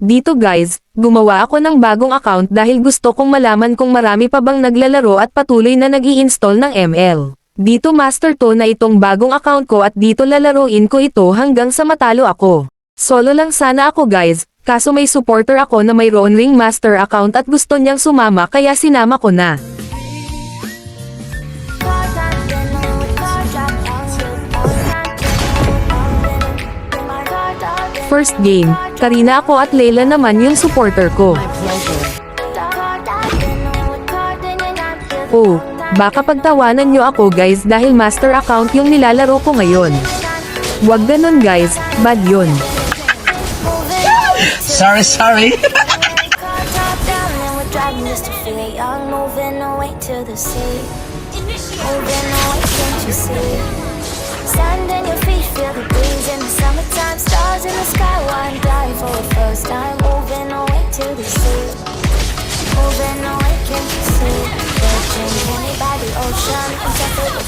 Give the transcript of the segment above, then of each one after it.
Dito guys, gumawa ako ng bagong account dahil gusto kong malaman kung marami pa bang naglalaro at patuloy na nag install ng ML. Dito master to na itong bagong account ko at dito lalaroin ko ito hanggang sa matalo ako. Solo lang sana ako guys, kaso may supporter ako na mayroon ring master account at gusto niyang sumama kaya sinama ko na. First game, Karina ako at Leila naman yung supporter ko. Oh, baka pagtawanan nyo ako guys dahil master account yung nilalaro ko ngayon. Wag ganun guys, bad yun. Sorry, sorry. Sand in your feet, feel the breeze in the summertime. Stars in the sky, one die for the first time. Moving away to the sea. Moving away, can't you see? Virgin, honey by the ocean.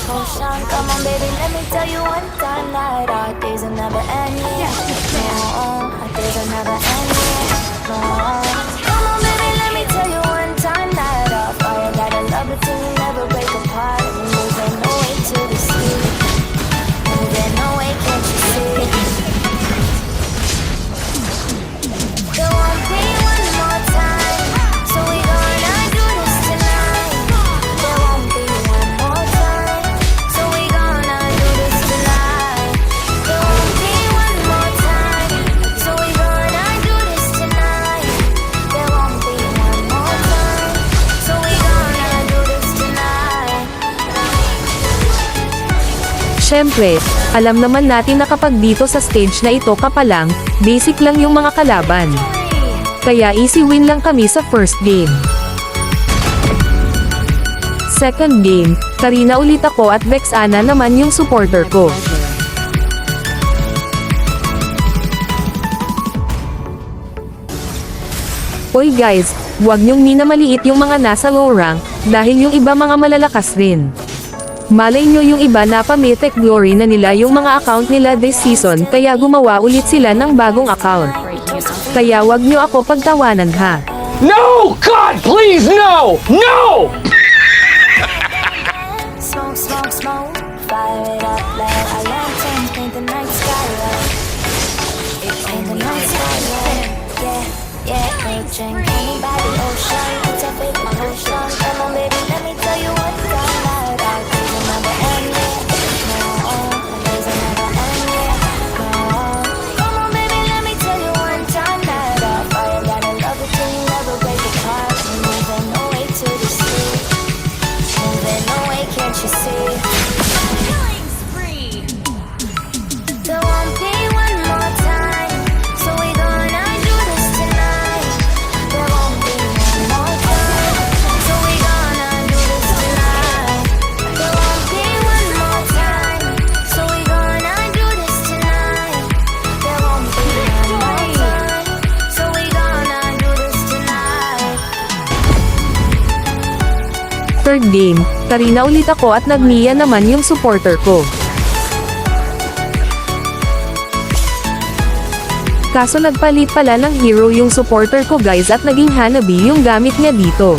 Potion. Come on, baby, let me tell you one time that our days will never end. Syempre, alam naman natin na kapag dito sa stage na ito ka pa lang, basic lang yung mga kalaban. Kaya easy win lang kami sa first game. Second game, Karina ulit ako at Vexana naman yung supporter ko. Oy guys, huwag niyong minamaliit yung mga nasa low rank, dahil yung iba mga malalakas rin. Malay nyo yung iba na pa-mythic glory na nila yung mga account nila this season kaya gumawa ulit sila ng bagong account. Kaya wag nyo ako pagtawanan ha. No! God, please, no! No! Smoke, Third game, Karina ulit ako at nagniya naman yung supporter ko. Kaso nagpalit pala ng hero yung supporter ko guys at naging Hanabi yung gamit niya dito.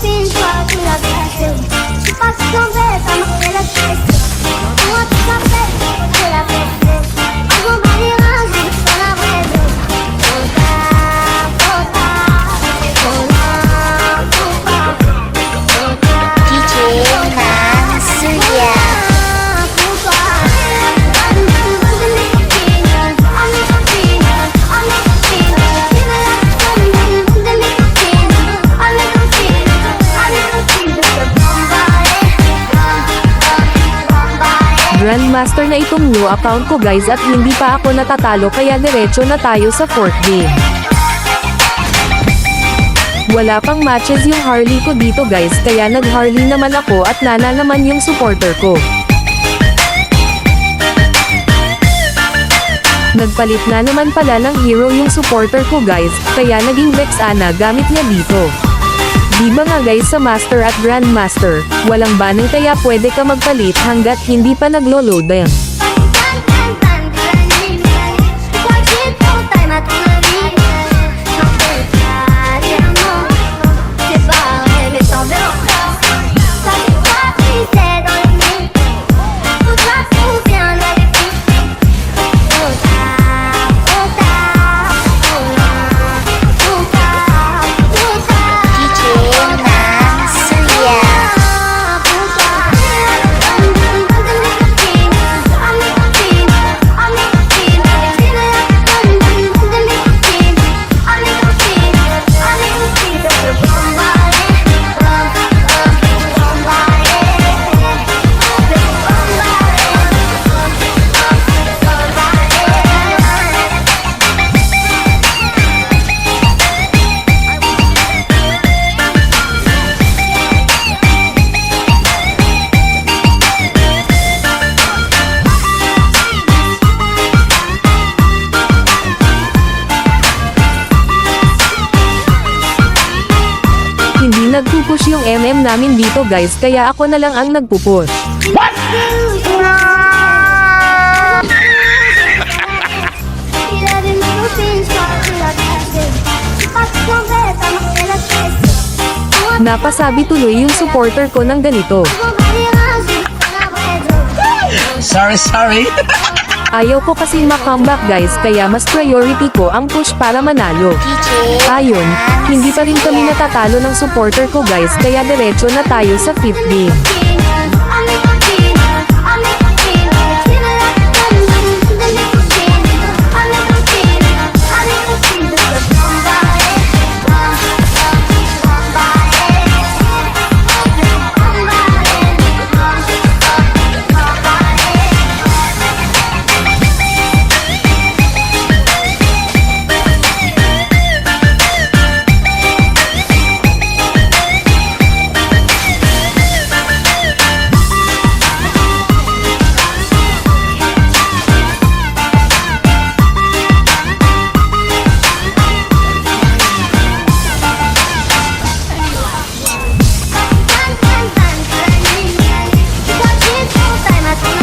pinta tu la creación. Su pasión la expresión. Como tu café, la. Grandmaster na itong new account ko guys at hindi pa ako natatalo kaya diretso na tayo sa fourth game. Wala pang matches yung Harley ko dito guys kaya nag Harley naman ako at Nana naman yung supporter ko. Nagpalit na naman pala ng hero yung supporter ko guys, kaya naging Vexana gamit niya dito. Di ba nga guys sa Master at Grandmaster, walang banning kaya pwede ka magpalit hanggat hindi pa naglo-load yan. MM namin dito guys kaya ako na lang ang nagpupush. Napasabi tuloy yung supporter ko ng ganito. Sorry, sorry. Ayaw ko kasi makomeback guys kaya mas priority ko ang push para manalo. DJ Ayon, hindi pa rin kami natatalo ng supporter ko guys kaya diretso na tayo sa 5th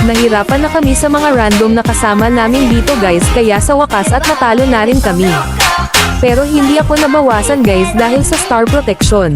Nahirapan na kami sa mga random na kasama namin dito guys kaya sa wakas at natalo na rin kami. Pero hindi ako nabawasan guys dahil sa star protection.